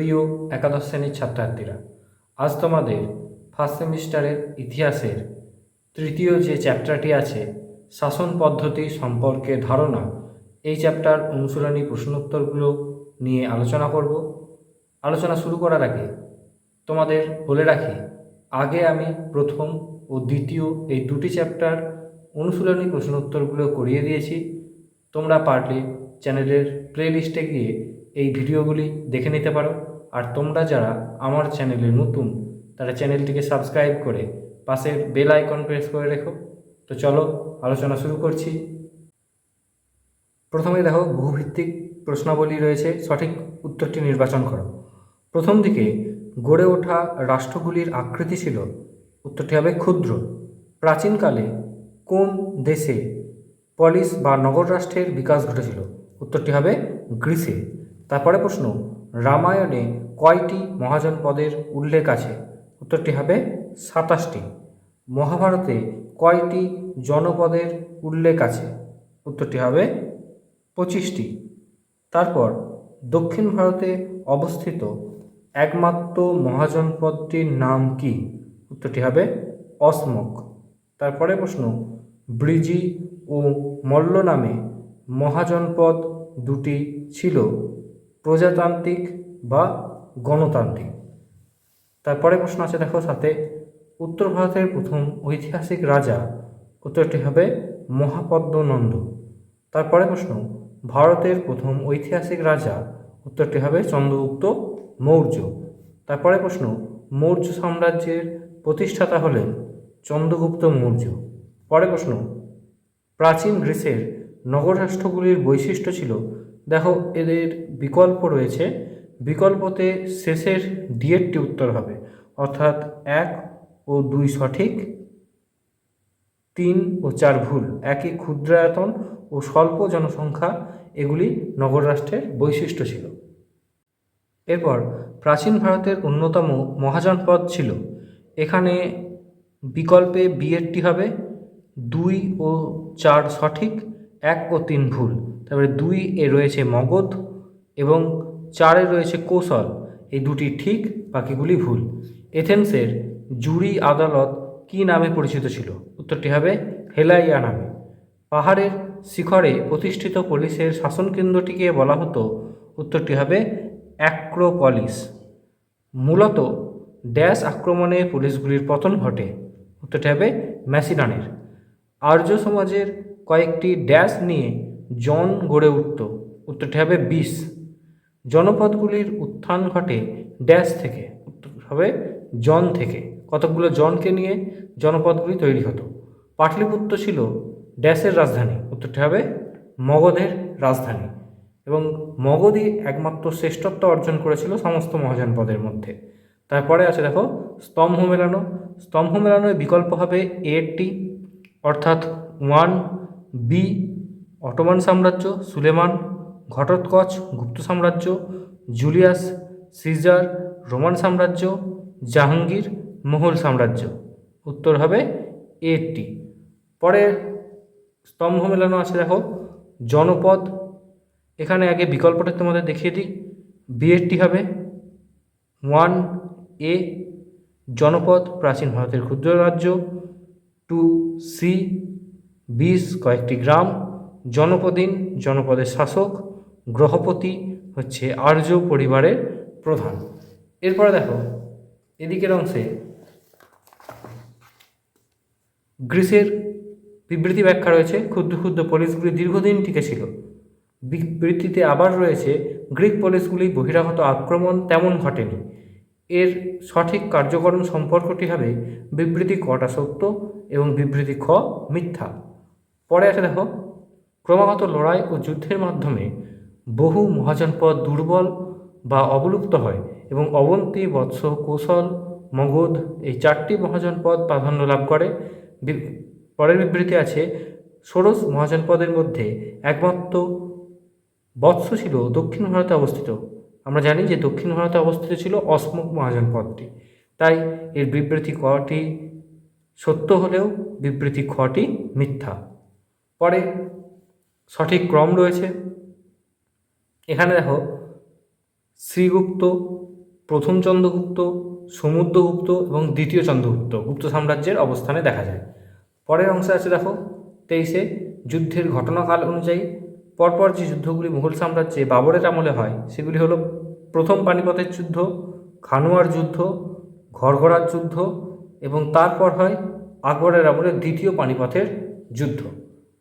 প্রিয় একাদশ শ্রেণির ছাত্রছাত্রীরা আজ তোমাদের ফার্স্ট সেমিস্টারের ইতিহাসের তৃতীয় যে চ্যাপ্টারটি আছে, শাসন পদ্ধতি সম্পর্কে ধারণা, এই চ্যাপ্টার অনুশীলনী প্রশ্নোত্তরগুলো নিয়ে আলোচনা করব। আলোচনা শুরু করার আগে তোমাদের বলে রাখি, আগে আমি প্রথম ও দ্বিতীয় এই দুটি চ্যাপ্টার অনুশীলনী প্রশ্নোত্তরগুলো করিয়ে দিয়েছি। তোমরা পারলে চ্যানেলের প্লেলিস্টে গিয়ে এই ভিডিওগুলি দেখে নিতে পারো। আর তোমরা যারা আমার চ্যানেলে নতুন, তারা চ্যানেলটিকে সাবস্ক্রাইব করে পাশের বেল আইকন প্রেস করে রেখো। তো চলো, আলোচনা শুরু করছি। প্রথমে দেখো, বহুভিত্তিক প্রশ্নাবলী রয়েছে, সঠিক উত্তরটি নির্বাচন করো। প্রথম দিকে, গড়ে ওঠা রাষ্ট্রগুলির আকৃতি ছিল, উত্তরটি হবে ক্ষুদ্র। প্রাচীনকালে কোন দেশে পলিস বা নগর রাষ্ট্রের বিকাশ ঘটেছিল? উত্তরটি হবে গ্রিসে। তারপরে প্রশ্ন রামায়ণে কয়টি মহাজনপদের উল্লেখ আছে? উত্তরটি হবে সাতাশটি। মহাভারতে কয়টি জনপদের উল্লেখ আছে? উত্তরটি হবে পঁচিশটি। তারপর দক্ষিণ ভারতে অবস্থিত একমাত্র মহাজনপদটির নাম কি? উত্তরটি হবে অসমক। তারপরে প্রশ্ন, ব্রিজি ও মল্ল নামে মহাজনপদ দুটি ছিল। প্রজাতান্ত্রিক বা গণতান্ত্রিক। তারপরে প্রশ্ন আছে, দেখো সাথে, উত্তর ভারতের প্রথম ঐতিহাসিক রাজা উত্তরটি হবে মহাপদ্মনন্দ। তারপরে প্রশ্ন, ভারতের প্রথম ঐতিহাসিক রাজা উত্তরটি হবে চন্দ্রগুপ্ত মৌর্য। তারপরে প্রশ্ন, মৌর্য সাম্রাজ্যের প্রতিষ্ঠাতা হলেন চন্দ্রগুপ্ত মৌর্য। পরে প্রশ্ন, প্রাচীন গ্রিসের নগর রাষ্ট্রগুলির বৈশিষ্ট্য ছিল দেখো এদের বিকল্প রয়েছে। বিকল্পতে শেষের ডিএডটি উত্তর হবে। অর্থাৎ এক ও দুই সঠিক, তিন ও চার ভুল। একই ক্ষুদ্রায়তন ও স্বল্প জনসংখ্যা, এগুলি নগর রাষ্ট্রের বৈশিষ্ট্য ছিল। এরপর প্রাচীন ভারতের অন্যতম মহাজনপদ ছিল। এখানে বিকল্পে বিয়েরটি হবে। দুই ও চার সঠিক, এক ও তিন ভুল। তারপরে দুই এ রয়েছে মগধ এবং চারে রয়েছে কৌশল। এই দুটি ঠিক, বাকিগুলি ভুল। এথেন্সের জুরি আদালত কী নামে পরিচিত ছিল? উত্তরটি হবে হেলাইয়া নামে। পাহাড়ের শিখরে প্রতিষ্ঠিত পুলিশের শাসনকেন্দ্রটিকে বলা হতো, উত্তরটি হবে অ্যাক্রোপলিস। মূলত ড্যাশ আক্রমণে পুলিশগুলির পতন ঘটে, উত্তরটি হবে ম্যাসিডনের। আর্য সমাজের কয়েকটি ড্যাশ নিয়ে জন গড়ে উঠত। উত্তরটি হবে বিষ জনপদগুলির উত্থান ঘটে ড্যাশ থেকে। উত্তর হবে জন থেকে। কতকগুলো জনকে নিয়ে জনপদগুলি তৈরি হতো? পাটলিপুত্র ছিল ড্যাশের রাজধানী। উত্তরটি হবে মগধের রাজধানী। এবং মগধই একমাত্র শ্রেষ্ঠত্ব অর্জন করেছিল সমস্ত মহাজনপদের মধ্যে। তারপরে আছে দেখো, স্তম্ভ মেলানো। স্তম্ভ মেলানোর বিকল্প হবে এটি অর্থাৎ ওয়ান বি অটোমান সাম্রাজ্য, সুলেমান, ঘটোৎকচ, গুপ্ত সাম্রাজ্য, জুলিয়াস, সিজার, রোমান সাম্রাজ্য, জাহাঙ্গীর মোগল সাম্রাজ্য। উত্তর হবে এটি। পরে স্তম্ভ মেলানো আছে, দেখো। জনপদ। এখানে আগে বিকল্পটা তোমাদের দেখিয়ে দিই। বিএডটি হবে ওয়ান এ, জনপদ, প্রাচীন ভারতের ক্ষুদ্র রাজ্য। টু সি, বিশ, কয়েকটি গ্রাম। জনপদিন জনপদের শাসক, গ্রহপতি হচ্ছে আর্য পরিবারের প্রধান। এরপরে দেখো, এদিকের অংশে গ্রিসের বিবৃতি ব্যাখ্যা রয়েছে, ক্ষুদ্র ক্ষুদ্র পলিসগুলি দীর্ঘদিন টিকেছিল বিবৃতিতে আবার রয়েছে, গ্রিক পলিসগুলি বহিরাগত আক্রমণ তেমন ঘটেনি। এর সঠিক কার্যকরণ সম্পর্কটি হবে বিবৃতি কটা সত্য এবং বিবৃতি খ মিথ্যা। পরে আছে দেখো ক্রমাগত লড়াই ও যুদ্ধের মাধ্যমে বহু মহাজনপদ দুর্বল বা অবলুপ্ত হয় এবং অবন্তী, বৎস, কৌশল, মগধ এই চারটি মহাজনপদ প্রাধান্য লাভ করে। পরের বিবৃতি আছে, ষোড়শ মহাজনপদের মধ্যে একমাত্র বৎস ছিল দক্ষিণ ভারতে অবস্থিত। আমরা জানি যে দক্ষিণ ভারতে অবস্থিত ছিল অসমক মহাজনপদটি তাই এর বিবৃতি কটি সত্য হলেও বিবৃতি খটি মিথ্যা। পরে সঠিক ক্রম রয়েছে। এখানে দেখো, শ্রীগুপ্ত, প্রথম চন্দ্রগুপ্ত, সমুদ্রগুপ্ত এবং দ্বিতীয় চন্দ্রগুপ্ত, গুপ্ত সাম্রাজ্যের অবস্থানে দেখা যায়। পরের অংশে আছে দেখো, তেইশে যুদ্ধের ঘটনাকাল অনুযায়ী, পরপর যে যুদ্ধগুলি মুঘল সাম্রাজ্যে বাবরের আমলে হয়, সেগুলি হলো প্রথম পানিপথের যুদ্ধ, খানুয়ার যুদ্ধ, ঘরঘরার যুদ্ধ এবং তারপর হয় আকবরের আমলে দ্বিতীয় পানিপথের যুদ্ধ।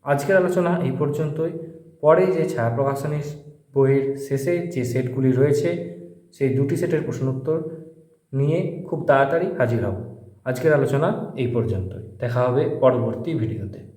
আজকের আলোচনা এই পর্যন্তই। পরে যে ছায়া প্রকাশনীর বইয়ের শেষে যে সেটগুলি রয়েছে, সেই দুটি সেটের প্রশ্নোত্তর নিয়ে খুব তাড়াতাড়ি হাজির হব। আজকের আলোচনা এই পর্যন্তই। দেখা হবে পরবর্তী ভিডিওতে।